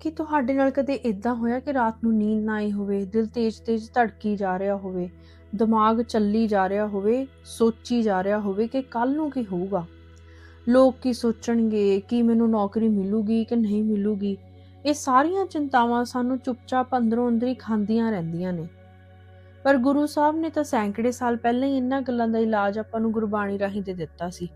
ਕੀ ਤੁਹਾਡੇ ਨਾਲ ਕਦੇ ਇਦਾਂ ਹੋਇਆ ਕਿ ਰਾਤ ਨੂੰ ਨੀਂਦ ਨਾ ਆਈ ਹੋਵੇ, ਦਿਲ ਤੇਜ਼-ਤੇਜ਼ ਧੜਕੀ ਜਾ ਰਿਹਾ ਹੋਵੇ, ਦਿਮਾਗ ਚੱਲੀ ਜਾ ਰਿਹਾ ਹੋਵੇ, ਸੋਚੀ ਜਾ ਰਿਹਾ ਹੋਵੇ ਕਿ ਕੱਲ ਨੂੰ ਕੀ ਹੋਊਗਾ? ਲੋਕ ਕੀ ਸੋਚਣਗੇ, ਕਿ ਮੈਨੂੰ ਨੌਕਰੀ ਮਿਲੂਗੀ ਕਿ ਨਹੀਂ ਮਿਲੂਗੀ? ਇਹ ਸਾਰੀਆਂ ਚਿੰਤਾਵਾਂ ਸਾਨੂੰ ਚੁੱਪਚਾਪ ਅੰਦਰੋਂ ਅੰਦਰ ਹੀ ਖਾਂਦੀਆਂ ਰਹਿੰਦੀਆਂ ਨੇ। ਪਰ ਗੁਰੂ ਸਾਹਿਬ ਨੇ ਤਾਂ ਸੈਂਕੜੇ ਸਾਲ ਪਹਿਲਾਂ ਹੀ ਇਹਨਾਂ ਗੱਲਾਂ ਦਾ ਇਲਾਜ ਆਪਾਂ ਨੂੰ ਗੁਰਬਾਣੀ ਰਾਹੀਂ ਦੇ ਦਿੱਤਾ ਸੀ।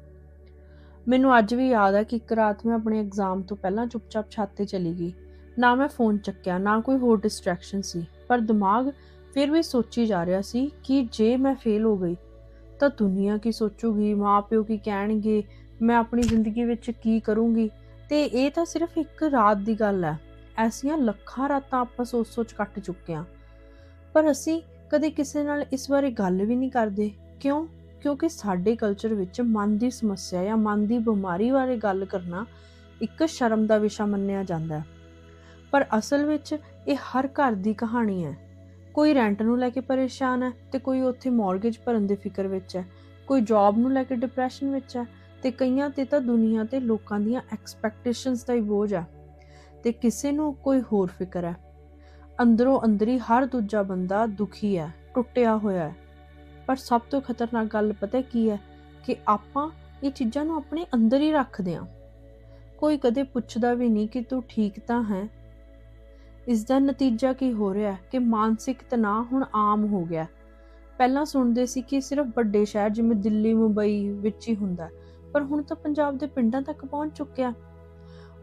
ਮੈਨੂੰ ਅੱਜ ਵੀ ਯਾਦ ਹੈ ਕਿ ਇੱਕ ਰਾਤ ਮੈਂ ਆਪਣੇ ਐਗਜ਼ਾਮ ਤੋਂ ਪਹਿਲਾਂ ਚੁੱਪਚਾਪ ਛੱਤ ਤੇ ਚਲੀ ਗਈ। ਨਾ ਮੈਂ ਫੋਨ ਚੱਕਿਆ, ਨਾ ਕੋਈ ਹੋਰ ਡਿਸਟਰੈਕਸ਼ਨ ਸੀ। ਪਰ ਦਿਮਾਗ ਫਿਰ ਵੀ ਸੋਚੀ ਜਾ ਰਿਹਾ ਸੀ ਕਿ ਜੇ ਮੈਂ ਫੇਲ ਹੋ ਗਈ, ਤਾਂ ਦੁਨੀਆ ਕੀ ਸੋਚੂਗੀ, ਮਾਪਿਓ ਕੀ ਕਹਿਣਗੇ, ਮੈਂ ਆਪਣੀ ਜ਼ਿੰਦਗੀ ਵਿੱਚ ਕੀ ਕਰੂੰਗੀ? ਤੇ ਇਹ ਤਾਂ ਸਿਰਫ ਇੱਕ ਰਾਤ ਦੀ ਗੱਲ ਹੈ। ਐਸੀਆਂ ਲੱਖਾਂ ਰਾਤਾਂ ਆਪਾਂ ਸੋਚ-ਸੋਚ ਕੱਟ ਚੁੱਕੇ ਹਾਂ। ਪਰ ਅਸੀਂ ਕਦੇ ਕਿਸੇ ਨਾਲ ਇਸ ਬਾਰੇ ਗੱਲ ਵੀ ਨਹੀਂ ਕਰਦੇ। ਕਿਉਂ? ਕਿਉਂਕਿ ਸਾਡੇ ਕਲਚਰ ਵਿੱਚ ਮਨ ਦੀ ਸਮੱਸਿਆ ਜਾਂ ਮਨ ਦੀ ਬਿਮਾਰੀ ਬਾਰੇ ਗੱਲ ਕਰਨਾ ਇੱਕ ਸ਼ਰਮ ਦਾ ਵਿਸ਼ਾ ਮੰਨਿਆ ਜਾਂਦਾ ਹੈ। ਪਰ ਅਸਲ ਵਿੱਚ ਇਹ ਹਰ ਘਰ ਦੀ ਕਹਾਣੀ ਹੈ। ਕੋਈ ਰੈਂਟ ਨੂੰ ਲੈ ਕੇ ਪਰੇਸ਼ਾਨ ਹੈ ਤੇ ਕੋਈ ਉੱਥੇ ਮਾਰਗੇਜ ਭਰਨ ਦੀ ਫਿਕਰ ਵਿੱਚ ਹੈ। ਕੋਈ ਜੌਬ ਨੂੰ ਲੈ ਕੇ ਡਿਪਰੈਸ਼ਨ ਵਿੱਚ ਹੈ ਤੇ ਕਈਆਂ ਤੇ ਤਾਂ ਦੁਨੀਆ ਤੇ ਲੋਕਾਂ ਦੀਆਂ ਐਕਸਪੈਕਟੇਸ਼ਨਸ ਦਾ ਹੀ ਬੋਝ ਹੈ। ਤੇ ਕਿਸੇ ਨੂੰ ਕੋਈ ਹੋਰ ਫਿਕਰ ਹੈ। ਅੰਦਰੋਂ ਅੰਦਰੀ ਹਰ ਦੂਜਾ ਬੰਦਾ ਦੁਖੀ ਹੈ, ਟੁੱਟਿਆ ਹੋਇਆ ਹੈ। ਪਰ ਸਭ ਤੋਂ ਖਤਰਨਾਕ ਗੱਲ ਪਤਾ ਕੀ ਹੈ ਕਿ ਆਪਾਂ ਇਹ ਚੀਜ਼ਾਂ ਨੂੰ ਆਪਣੇ ਅੰਦਰ ਹੀ ਰੱਖਦੇ ਹਾਂ। ਕੋਈ ਕਦੇ ਪੁੱਛਦਾ ਵੀ ਨਹੀਂ ਕਿ ਤੂੰ ਠੀਕ ਤਾਂ ਹੈ ਇਸ ਦਾ ਨਤੀਜਾ ਕੀ ਹੋ ਰਿਹਾ ਹੈ? ਕਿ ਮਾਨਸਿਕ ਤਣਾਅ ਹੁਣ ਆਮ ਹੋ ਗਿਆ ਪਹਿਲਾਂ ਸੁਣਦੇ ਸੀ ਕਿ ਸਿਰਫ ਵੱਡੇ ਸ਼ਹਿਰ ਜਿਵੇਂ ਦਿੱਲੀ, ਮੁੰਬਈ ਵਿੱਚ ਹੀ ਹੁੰਦਾ ਪਰ ਹੁਣ ਤਾਂ ਪੰਜਾਬ ਦੇ ਪਿੰਡਾਂ ਤੱਕ ਪਹੁੰਚ ਚੁੱਕਿਆ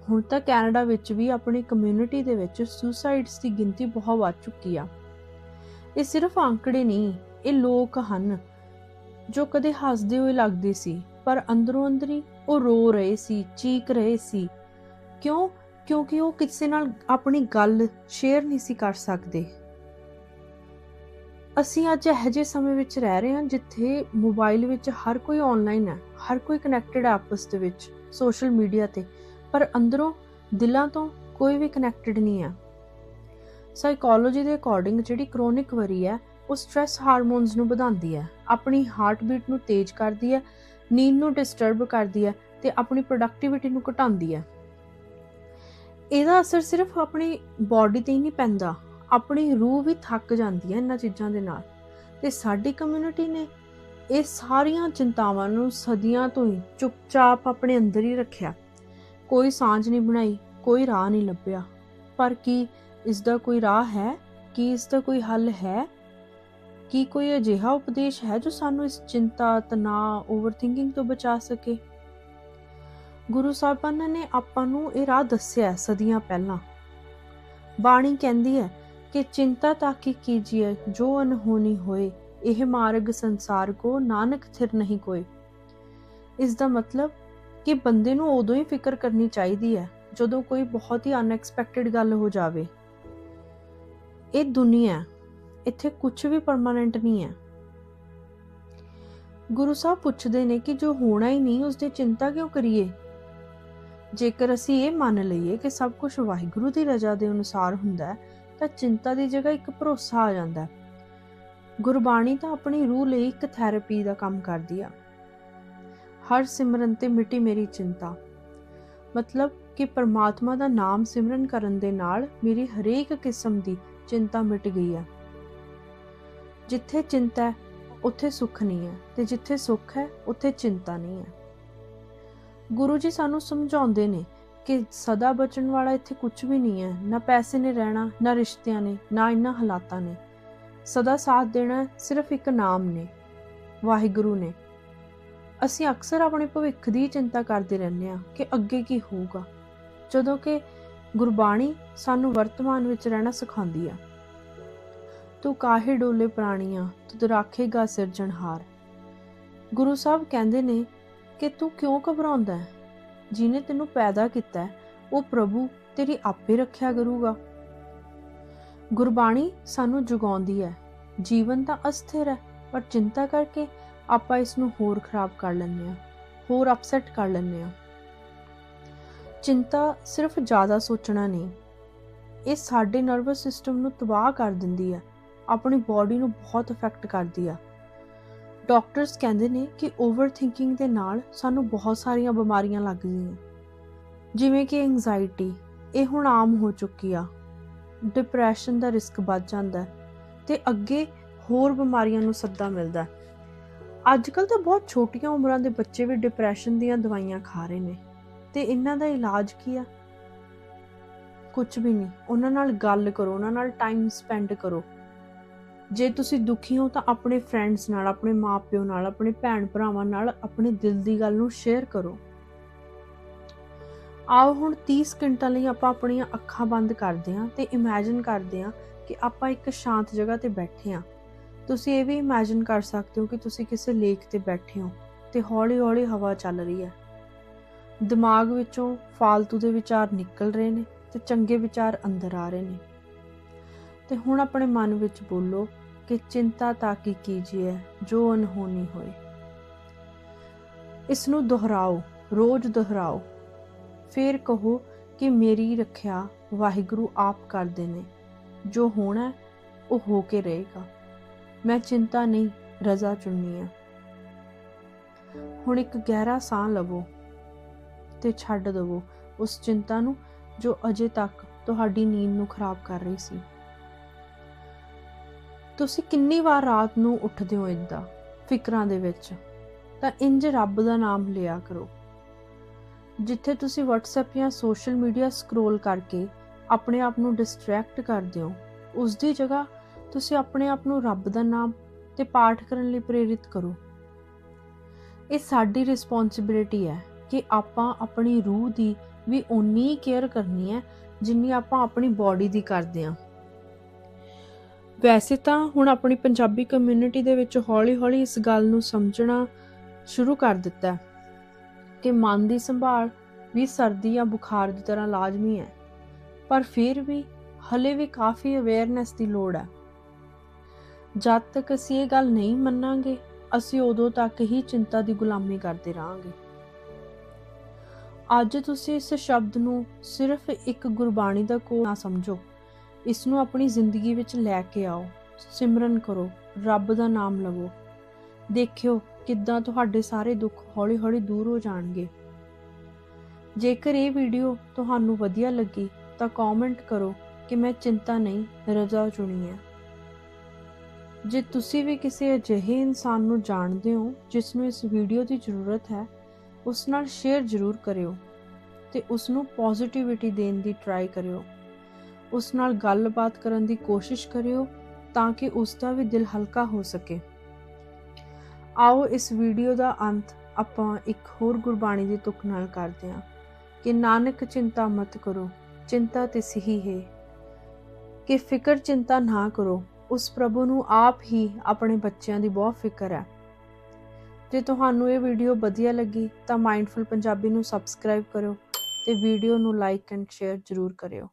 ਹੁਣ ਤਾਂ ਕੈਨੇਡਾ ਵਿੱਚ ਵੀ ਆਪਣੀ ਕਮਿਊਨਿਟੀ ਦੇ ਵਿੱਚ ਸੁਸਾਈਡਸ ਦੀ ਗਿਣਤੀ ਬਹੁਤ ਵੱਧ ਚੁੱਕੀ ਆ। ਇਹ ਸਿਰਫ ਆંકੜੇ ਨਹੀਂ, ਇਹ ਲੋਕ ਹਨ ਜੋ ਕਦੇ ਹੱਸਦੇ ਹੋਏ ਲੱਗਦੇ ਸੀ, ਪਰ ਅੰਦਰੋਂ ਅੰਦਰੀ ਉਹ ਰੋ ਰਹੇ ਸੀ, ਚੀਕ ਰਹੇ ਸੀ। ਕਿਉਂ? ਕਿਉਂਕਿ ਉਹ ਕਿਸੇ ਨਾਲ ਆਪਣੀ ਗੱਲ ਸ਼ੇਅਰ ਨਹੀਂ ਸੀ ਕਰ ਸਕਦੇ। ਅਸੀਂ ਅੱਜ ਇਹੋ ਜਿਹੇ ਸਮੇਂ ਵਿੱਚ ਰਹਿ ਰਹੇ ਹਾਂ ਜਿੱਥੇ ਮੋਬਾਈਲ ਵਿੱਚ ਹਰ ਕੋਈ ਆਨਲਾਈਨ ਹੈ, ਹਰ ਕੋਈ ਕਨੈਕਟਡ ਹੈ ਆਪਸ ਦੇ ਵਿੱਚ ਸੋਸ਼ਲ ਮੀਡੀਆ ਤੇ। ਪਰ ਅੰਦਰੋਂ ਦਿਲਾਂ ਤੋਂ ਕੋਈ ਵੀ ਕਨੈਕਟਡ ਨਹੀਂ ਹੈ। ਸਾਈਕੋਲੋਜੀ ਦੇ ਅਕੋਰਡਿੰਗ ਜਿਹੜੀ ਕ੍ਰੋਨਿਕ ਵਰੀ ਹੈ, ਉਹ ਸਟ्रेस ਹਾਰਮੋਨਸ ਨੂੰ ਵਧਾਉਂਦੀ ਹੈ। ਆਪਣੀ ਹਾਰਟ ਬੀਟ ਨੂੰ ਤੇਜ਼ ਕਰਦੀ ਹੈ, ਨੀਂਦ ਨੂੰ ਡਿਸਟਰਬ ਕਰਦੀ ਹੈ ਤੇ ਆਪਣੀ ਪ੍ਰੋਡਕਟਿਵਿਟੀ ਨੂੰ ਘਟਾਉਂਦੀ ਹੈ। ਇਹਦਾ ਅਸਰ ਸਿਰਫ ਆਪਣੀ ਬਾਡੀ ਤੇ ਹੀ ਨਹੀਂ ਪੈਂਦਾ, ਆਪਣੀ ਰੂਹ ਵੀ ਥੱਕ ਜਾਂਦੀ ਹੈ ਇਹਨਾਂ ਚੀਜ਼ਾਂ ਦੇ ਨਾਲ। ਤੇ ਸਾਡੀ ਕਮਿਊਨਿਟੀ ਨੇ ਇਹ ਸਾਰੀਆਂ ਚਿੰਤਾਵਾਂ ਨੂੰ ਸਦੀਆਂ ਤੋਂ ਹੀ ਚੁੱਪਚਾਪ ਆਪਣੇ ਅੰਦਰ ਹੀ ਰੱਖਿਆ। ਕੋਈ ਸਾਂਝ ਨਹੀਂ ਬਣਾਈ, ਕੋਈ ਰਾਹ ਨਹੀਂ ਲੱਭਿਆ। ਪਰ ਕੀ ਇਸ ਦਾ ਕੋਈ ਰਾਹ ਹੈ? ਕੀ ਇਸ ਦਾ ਕੋਈ ਹੱਲ ਹੈ? ਕੀ ਕੋਈ ਅਜਿਹਾ ਉਪਦੇਸ਼ ਹੈ ਜੋ ਸਾਨੂੰ ਇਸ ਚਿੰਤਾ, ਤਣਾਅ ਓਵਰਥਿੰਕਿੰਗ ਤੋਂ ਬਚਾ ਸਕੇ? ਗੁਰੂ ਸਾਹਿਬਾਨਾਂ ਨੇ ਆਪਾਂ ਨੂੰ ਇਹ ਰਾਹ ਦੱਸਿਆ ਸਦੀਆਂ ਪਹਿਲਾਂ। ਬਾਣੀ ਕਹਿੰਦੀ ਹੈ ਕਿ ਚਿੰਤਾ ਤਾਂ ਕੀ ਕੀਜੀਏ, ਜੋ ਅਨਹੋਣੀ ਹੋਏ, ਇਹ ਮਾਰਗ ਸੰਸਾਰ ਕੋ ਨਾਨਕ ਥਿਰ ਨਹੀਂ ਕੋਈ ਇਸ ਦਾ ਮਤਲਬ ਕਿ ਬੰਦੇ ਨੂੰ ਉਦੋਂ ਹੀ ਫਿਕਰ ਕਰਨੀ ਚਾਹੀਦੀ ਹੈ, ਜਦੋਂ ਕੋਈ ਬਹੁਤ ਹੀ ਅਨਐਕਸਪੈਕਟਿਡ ਗੱਲ ਹੋ ਜਾਵੇ। ਇਹ ਦੁਨੀਆ ਇੱਥੇ ਕੁਝ ਵੀ ਪਰਮਾਨੈਂਟ ਨਹੀਂ ਹੈ। ਗੁਰੂ ਸਾਹਿਬ ਪੁੱਛਦੇ ਨੇ ਕਿ ਜੋ ਹੋਣਾ ਹੀ ਨਹੀਂ ਉਸ ਦੀ ਚਿੰਤਾ ਕਿਉਂ ਕਰੀਏ? ਜੇਕਰ ਅਸੀਂ ਇਹ ਮੰਨ ਲਈਏ ਕਿ ਸਭ ਕੁਝ ਵਾਹਿਗੁਰੂ ਦੀ ਰਜ਼ਾ ਦੇ ਅਨੁਸਾਰ ਹੁੰਦਾ ਹੈ, ਤਾਂ ਚਿੰਤਾ ਦੀ ਜਗ੍ਹਾ ਇੱਕ ਭਰੋਸਾ ਆ ਜਾਂਦਾ ਹੈ। ਗੁਰਬਾਣੀ ਤਾਂ ਆਪਣੀ ਰੂਹ ਲਈ ਇੱਕ ਥੈਰੇਪੀ ਦਾ ਕੰਮ ਕਰਦੀ ਆ। ਹਰ ਸਿਮਰਨ ਤੇ ਮਿਟੀ ਮੇਰੀ ਚਿੰਤਾ। ਮਤਲਬ ਕਿ ਪਰਮਾਤਮਾ ਦਾ ਨਾਮ ਸਿਮਰਨ ਕਰਨ ਦੇ ਨਾਲ ਮੇਰੀ ਹਰੇਕ ਕਿਸਮ ਦੀ ਚਿੰਤਾ ਮਿਟ ਗਈ ਹੈ ਜਿੱਥੇ ਚਿੰਤਾ ਹੈ, ਉੱਥੇ ਸੁੱਖ ਨਹੀਂ ਹੈ ਤੇ ਜਿੱਥੇ ਸੁੱਖ ਹੈ, ਉੱਥੇ ਚਿੰਤਾ ਨਹੀਂ ਹੈ। ਗੁਰੂ ਜੀ ਸਾਨੂੰ ਸਮਝਾਉਂਦੇ ਨੇ ਕਿ ਸਦਾ ਬਚਣ ਵਾਲਾ ਇੱਥੇ ਕੁਝ ਵੀ ਨਹੀਂ ਹੈ, ਨਾ ਪੈਸੇ ਨੇ ਰਹਿਣਾ, ਨਾ ਰਿਸ਼ਤਿਆਂ ਨੇ, ਨਾ ਇਨ੍ਹਾਂ ਹਾਲਾਤਾਂ ਨੇ। ਸਦਾ ਸਾਥ ਦੇਣਾ ਸਿਰਫ ਇੱਕ ਨਾਮ ਨੇ, ਵਾਹਿਗੁਰੂ ਨੇ। ਅਸੀਂ ਅਕਸਰ ਆਪਣੇ ਭਵਿੱਖ ਦੀ ਚਿੰਤਾ ਕਰਦੇ ਰਹਿੰਦੇ ਹਾਂ ਕਿ ਅੱਗੇ ਕੀ ਹੋਊਗਾ, ਜਦੋਂ ਕਿ ਗੁਰਬਾਣੀ ਸਾਨੂੰ ਵਰਤਮਾਨ ਵਿੱਚ ਰਹਿਣਾ ਸਿਖਾਉਂਦੀ ਆ। ਤੂੰ ਕਾਹੇ ਡੋਲੇ ਪ੍ਰਾਣੀਆਂ, ਤੂੰ ਰਾਖੇਗਾ ਸਿਰਜਣਹਾਰ। ਗੁਰੂ ਸਾਹਿਬ ਕਹਿੰਦੇ ਨੇ ਕਿ ਤੂੰ ਕਿਉਂ ਘਬਰਾਉਂਦਾ ਹੈ? ਜਿਨੇ ਤੈਨੂੰ ਪੈਦਾ ਕੀਤਾ ਹੈ, ਉਹ ਪ੍ਰਭੂ ਤੇਰੀ ਆਪੇ ਰੱਖਿਆ ਕਰੂਗਾ। ਗੁਰਬਾਣੀ ਸਾਨੂੰ ਜਗਾਉਂਦੀ ਹੈ, ਜੀਵਨ ਤਾਂ ਅਸਥਿਰ ਹੈ, ਪਰ ਚਿੰਤਾ ਕਰਕੇ ਆਪਾਂ ਇਸ ਨੂੰ ਹੋਰ ਖਰਾਬ ਕਰ ਲੈਂਦੇ ਹਾਂ, ਹੋਰ ਅਪਸੈਟ ਕਰ ਲੈਂਦੇ ਹਾਂ। ਚਿੰਤਾ ਸਿਰਫ ਜ਼ਿਆਦਾ ਸੋਚਣਾ ਨਹੀਂ, ਇਹ ਸਾਡੇ ਨਰਵਸ ਸਿਸਟਮ ਨੂੰ ਤਬਾਹ ਕਰ ਦਿੰਦੀ ਹੈ, ਆਪਣੀ ਬਾਡੀ ਨੂੰ ਬਹੁਤ ਇਫੈਕਟ ਕਰਦੀ ਆ ਡਾਕਟਰਸ ਕਹਿੰਦੇ ਨੇ ਕਿ ਓਵਰ ਥਿੰਕਿੰਗ ਦੇ ਨਾਲ ਸਾਨੂੰ ਬਹੁਤ ਸਾਰੀਆਂ ਬਿਮਾਰੀਆਂ ਲੱਗਦੀਆਂ। ਜਿਵੇਂ ਕਿ ਐਂਜ਼ਾਇਟੀ ਇਹ ਹੁਣ ਆਮ ਹੋ ਚੁੱਕੀ ਆ। ਡਿਪਰੈਸ਼ਨ ਦਾ ਰਿਸਕ ਵੱਧ ਜਾਂਦਾ ਹੈ ਤੇ ਅੱਗੇ ਹੋਰ ਬਿਮਾਰੀਆਂ ਨੂੰ ਸੱਦਾ ਮਿਲਦਾ ਅੱਜ ਕੱਲ ਤਾਂ ਬਹੁਤ ਛੋਟੀਆਂ ਉਮਰਾਂ ਦੇ ਬੱਚੇ ਵੀ ਡਿਪਰੈਸ਼ਨ ਦੀਆਂ ਦਵਾਈਆਂ ਖਾ ਰਹੇ ਨੇ। ਤੇ ਇਹਨਾਂ ਦਾ ਇਲਾਜ ਕੀ ਆ? ਕੁਝ ਵੀ ਨਹੀਂ। ਉਹਨਾਂ ਨਾਲ ਗੱਲ ਕਰੋ, ਉਹਨਾਂ ਨਾਲ ਟਾਈਮ ਸਪੈਂਡ ਕਰੋ। ਜੇ ਤੁਸੀਂ ਦੁਖੀ ਹੋ ਤਾਂ ਆਪਣੇ ਫਰੈਂਡਸ ਨਾਲ, ਆਪਣੇ ਮਾਪਿਓ ਨਾਲ, ਆਪਣੇ ਭੈਣ ਭਰਾਵਾਂ ਨਾਲ ਆਪਣੇ ਦਿਲ ਦੀ ਗੱਲ ਨੂੰ ਸ਼ੇਅਰ ਕਰੋ। ਆਓ ਹੁਣ 30 ਸਕਿੰਟਾਂ ਲਈ ਆਪਾਂ ਆਪਣੀਆਂ ਅੱਖਾਂ ਬੰਦ ਕਰਦੇ ਹਾਂ ਤੇ ਇਮੇਜਿਨ ਕਰਦੇ ਹਾਂ ਕਿ ਆਪਾਂ ਇੱਕ ਸ਼ਾਂਤ ਜਗ੍ਹਾ ਤੇ ਬੈਠੇ ਹਾਂ। ਤੁਸੀਂ ਇਹ ਵੀ ਇਮੇਜਿਨ ਕਰ ਸਕਦੇ ਹੋ ਕਿ ਤੁਸੀਂ ਕਿਸੇ ਲੇਕ ਤੇ ਬੈਠੇ ਹੋ ਤੇ ਹੌਲੀ-ਹੌਲੀ ਹਵਾ ਚੱਲ ਰਹੀ ਹੈ। ਦਿਮਾਗ ਵਿੱਚੋਂ ਫਾਲਤੂ ਦੇ ਵਿਚਾਰ ਨਿਕਲ ਰਹੇ ਨੇ ਤੇ ਚੰਗੇ ਵਿਚਾਰ ਅੰਦਰ ਆ ਰਹੇ ਨੇ। ਤੇ ਹੁਣ ਆਪਣੇ ਮਨ ਵਿੱਚ ਬੋਲੋ ਕਿ ਚਿੰਤਾ ਤਾਂ ਕੀ ਕੀਜੀਏ, ਜੋ ਅਨਹੋਣੀ ਹੋਏ। ਇਸ ਨੂੰ ਦੁਹਰਾਓ, ਰੋਜ਼ ਦੁਹਰਾਓ। ਫੇਰ ਕਹੋ ਕਿ ਮੇਰੀ ਰੱਖਿਆ ਵਾਹਿਗੁਰੂ ਆਪ ਕਰਦੇ ਨੇ। ਜੋ ਹੋਣਾ, ਉਹ ਹੋ ਕੇ ਰਹੇਗਾ। ਮੈਂ ਚਿੰਤਾ ਨਹੀਂ, ਰਜ਼ਾ ਚੁਣਨੀ ਹੈ ਹੁਣ ਇੱਕ ਗਹਿਰਾ ਸਾਹ ਲਵੋ ਤੇ ਛੱਡ ਦਵੋ ਉਸ ਚਿੰਤਾ ਨੂੰ ਜੋ ਅਜੇ ਤੱਕ ਤੁਹਾਡੀ ਨੀਂਦ ਨੂੰ ਖਰਾਬ ਕਰ ਰਹੀ ਸੀ। ਤੁਸੀਂ ਕਿੰਨੀ ਵਾਰ ਰਾਤ ਨੂੰ ਉੱਠਦੇ ਹੋ ਇਦਾਂ ਫਿਕਰਾਂ ਦੇ ਵਿੱਚ। ਤਾਂ ਇੰਜ ਰੱਬ ਦਾ ਨਾਮ ਲਿਆ ਕਰੋ। ਜਿੱਥੇ ਤੁਸੀਂ WhatsApp ਜਾਂ ਸੋਸ਼ਲ ਮੀਡੀਆ ਸਕਰੋਲ ਕਰਕੇ ਆਪਣੇ ਆਪ ਨੂੰ ਡਿਸਟਰੈਕਟ ਕਰਦੇ ਹੋ, ਉਸ ਦੀ ਜਗ੍ਹਾ ਤੁਸੀਂ ਆਪਣੇ ਆਪ ਨੂੰ ਰੱਬ ਦਾ ਨਾਮ ਤੇ ਪਾਠ ਕਰਨ ਲਈ ਪ੍ਰੇਰਿਤ ਕਰੋ। ਇਹ ਸਾਡੀ ਰਿਸਪੌਂਸਿਬਿਲਿਟੀ ਹੈ ਕਿ ਆਪਾਂ ਆਪਣੀ ਰੂਹ ਦੀ ਵੀ ਓਨੀ ਕੇਅਰ ਕਰਨੀ ਹੈ ਜਿੰਨੀ ਆਪਾਂ ਆਪਣੀ ਬਾਡੀ ਦੀ ਕਰਦੇ ਹਾਂ। ਵੈਸੇ ਤਾਂ ਹੁਣ ਆਪਣੀ ਪੰਜਾਬੀ ਕਮਿਊਨਿਟੀ ਦੇ ਵਿੱਚ ਹੌਲੀ-ਹੌਲੀ ਇਸ ਗੱਲ ਨੂੰ ਸਮਝਣਾ ਸ਼ੁਰੂ ਕਰ ਦਿੱਤਾ ਕਿ ਮਨ ਦੀ ਸੰਭਾਲ ਵੀ ਸਰਦੀ ਜਾਂ ਬੁਖਾਰ ਦੀ ਤਰ੍ਹਾਂ ਲਾਜ਼ਮੀ ਹੈ, ਪਰ ਫਿਰ ਵੀ ਹਲੇ ਵੀ ਕਾਫੀ ਅਵੇਅਰਨੈਸ ਦੀ ਲੋੜ ਹੈ। ਜਦ ਤੱਕ ਅਸੀਂ ਇਹ ਗੱਲ ਨਹੀਂ ਮੰਨਾਂਗੇ, ਅਸੀਂ ਉਦੋਂ ਤੱਕ ਹੀ ਚਿੰਤਾ ਦੀ ਗੁਲਾਮੀ ਕਰਦੇ ਰਹਾਂਗੇ। ਅੱਜ ਤੁਸੀਂ ਇਸ ਸ਼ਬਦ ਨੂੰ ਸਿਰਫ ਇੱਕ ਗੁਰਬਾਣੀ ਦਾ ਕੋਲ ਨਾ ਸਮਝੋ। ਇਸ ਨੂੰ ਆਪਣੀ ਜ਼ਿੰਦਗੀ ਵਿੱਚ ਲੈ ਕੇ ਆਓ, ਸਿਮਰਨ ਕਰੋ, ਰੱਬ ਦਾ ਨਾਮ ਲਵੋ। ਦੇਖਿਓ ਕਿੱਦਾਂ ਤੁਹਾਡੇ ਸਾਰੇ ਦੁੱਖ ਹੌਲੀ-ਹੌਲੀ ਦੂਰ ਹੋ ਜਾਣਗੇ। ਜੇਕਰ ਇਹ ਵੀਡੀਓ ਤੁਹਾਨੂੰ ਵਧੀਆ ਲੱਗੀ ਤਾਂ ਕਮੈਂਟ ਕਰੋ ਕਿ ਮੈਂ ਚਿੰਤਾ ਨਹੀਂ, ਰਜ਼ਾ ਚੁਣੀ ਹੈ। ਜੇ ਤੁਸੀਂ ਵੀ ਕਿਸੇ ਅਜਿਹੇ ਇਨਸਾਨ ਨੂੰ ਜਾਣਦੇ ਹੋ ਜਿਸ ਨੂੰ ਇਸ ਵੀਡੀਓ ਦੀ ਜ਼ਰੂਰਤ ਹੈ, ਉਸ ਨਾਲ ਸ਼ੇਅਰ ਜ਼ਰੂਰ ਕਰਿਓ ਤੇ ਉਸ ਨੂੰ ਪੋਜ਼ਿਟਿਵਿਟੀ ਦੇਣ ਦੀ ਟਰਾਈ ਕਰਿਓ। ਉਸ ਨਾਲ ਗੱਲਬਾਤ ਕਰਨ ਦੀ ਕੋਸ਼ਿਸ਼ ਕਰਿਓ ਤਾਂ ਕਿ ਉਸ ਦਾ ਵੀ ਦਿਲ ਹਲਕਾ ਹੋ ਸਕੇ। ਆਓ ਇਸ ਵੀਡੀਓ ਦਾ ਅੰਤ ਆਪਾਂ ਇੱਕ ਹੋਰ ਗੁਰਬਾਣੀ ਦੀ ਤੁਕ ਨਾਲ ਕਰਦੇ ਹਾਂ। ਕਿ ਨਾਨਕ ਚਿੰਤਾ ਮਤ ਕਰੋ, ਚਿੰਤਾ ਤੇ ਸਹੀ ਹੈ। ਕਿ ਫਿਕਰ ਚਿੰਤਾ ਨਾ ਕਰੋ, ਉਸ ਪ੍ਰਭੂ ਨੂੰ ਆਪ ਹੀ ਆਪਣੇ ਬੱਚਿਆਂ ਦੀ ਬਹੁਤ ਫਿਕਰ ਹੈ। ਜੇ ਤੁਹਾਨੂੰ ਇਹ ਵੀਡੀਓ ਵਧੀਆ ਲੱਗੀ ਤਾਂ ਮਾਈਂਡਫੁਲ ਪੰਜਾਬੀ ਨੂੰ ਸਬਸਕ੍ਰਾਈਬ ਕਰੋ ਤੇ ਵੀਡੀਓ ਨੂੰ ਲਾਈਕ ਐਂਡ ਸ਼ੇਅਰ ਜ਼ਰੂਰ ਕਰਿਓ।